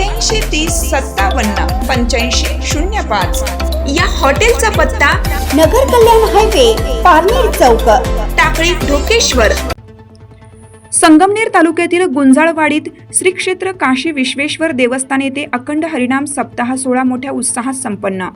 अठ्ठ्याऐंशी तीस सत्तावन्न पंच्याऐंशी शून्य पाच. या हॉटेलचा पत्ता नगर कल्याण हायवे पारनेर चौक टाकळी ढोकेश्वर. संगमनेर तालुक्यातील गुंजाळवाडीत श्री क्षेत्र काशी विश्वेश्वर देवस्थान येथे अखंड हरिनाम सप्ताह सोहळा मोठ्या उत्साहात संपन्न.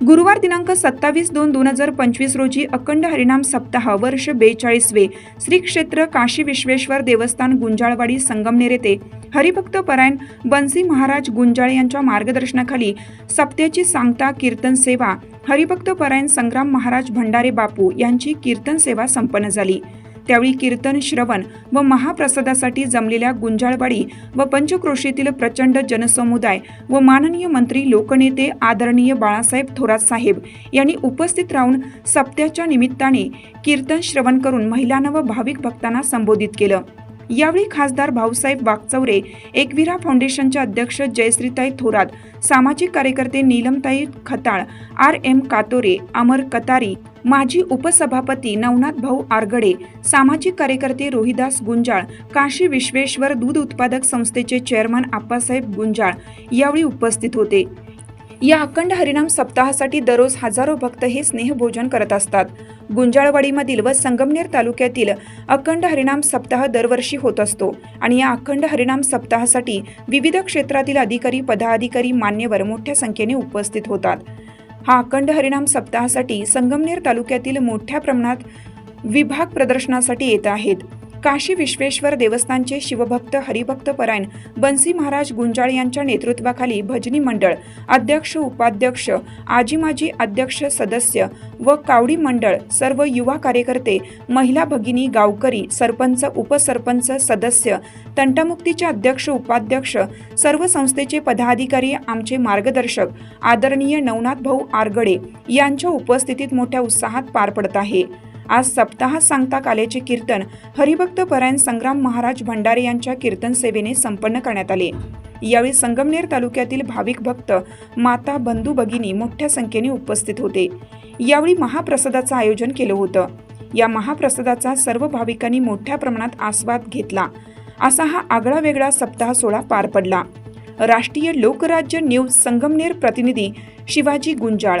गुरुवार दिनांक सत्तावीस दोन दोन हजार पंचवीस रोजी अखंड हरिनाम सप्ताह वर्ष बेचाळीसवे. श्री क्षेत्र काशी विश्वेश्वर देवस्थान गुंजाळवाडी संगमनेर येथे हरिभक्त परायण बन्सी महाराज गुंजाळे यांच्या मार्गदर्शनाखाली सप्त्याची सांगता कीर्तन सेवा हरिभक्त परायण संग्राम महाराज भंडारे बापू यांची कीर्तन सेवा संपन्न झाली. त्यावेळी कीर्तन श्रवण व महाप्रसादासाठी जमलेल्या गुंजाळवाडी व पंचक्रोशीतील प्रचंड जनसमुदाय व माननीय मंत्री लोकनेते आदरणीय बाळासाहेब थोरात साहेब यांनी उपस्थित राहून सप्त्याच्या निमित्ताने कीर्तन श्रवण करून महिलांना व भाविक भक्तांना संबोधित केलं. यावेळी खासदार भाऊसाहेब वागचौरे एकविरा फाउंडेशनच्या अध्यक्ष जयश्रीताई थोरात सामाजिक कार्यकर्ते नीलमताई खताळ आर एम कातोरे अमर कतारी माजी उपसभापती नवनाथ भाऊ आरगडे सामाजिक कार्यकर्ते रोहिदास गुंजाळ काशी विश्वेश्वर दूध उत्पादक संस्थेचे चेअरमन आप्पासाहेब गुंजाळ यावेळी उपस्थित होते. या अखंड हरिनाम सप्ताहासाठी दररोज हजारो भक्त हे स्नेहभोजन करत असतात. गुंजाळवाडीमधील व संगमनेर तालुक्यातील अखंड हरिनाम सप्ताह दरवर्षी होत असतो आणि या अखंड हरिनाम सप्ताहासाठी विविध क्षेत्रातील अधिकारी पदाधिकारी मान्यवर मोठ्या संख्येने उपस्थित होतात. हा अखंड हरिनाम सप्ताहासाठी संगमनेर तालुक्यातील मोठ्या प्रमाणात विभाग प्रदर्शनासाठी येत आहेत. काशी विश्वेश्वर देवस्थानचे शिवभक्त हरिभक्त परायण बन्सी महाराज गुंजाळ यांच्या नेतृत्वाखाली भजनी मंडळ अध्यक्ष उपाध्यक्ष आजी माजी अध्यक्ष सदस्य व कावडी मंडळ सर्व युवा कार्यकर्ते महिला भगिनी गावकरी सरपंच उपसरपंच सदस्य तंटामुक्तीचे अध्यक्ष उपाध्यक्ष सर्व संस्थेचे पदाधिकारी आमचे मार्गदर्शक आदरणीय नवनाथ भाऊ आरगडे यांच्या उपस्थितीत मोठ्या उत्साहात पार पडत आहे. आज सप्ताह सांगता कालेचे कीर्तन हरिभक्त परायण संग्राम महाराज भंडारे यांच्या कीर्तन सेवेने संपन्न करण्यात आले. यावेळी संगमनेर तालुक्यातील भाविक भक्त माता बंधू भगिनी मोठ्या संख्येने उपस्थित होते. यावेळी महाप्रसादाचं आयोजन केलं होतं. या महाप्रसादाचा सर्व भाविकांनी मोठ्या प्रमाणात आस्वाद घेतला. असा हा आगळा वेगळा सप्ताह सोहळा पार पडला. राष्ट्रीय लोकराज्य न्यूज संगमनेर प्रतिनिधी शिवाजी गुंजाळ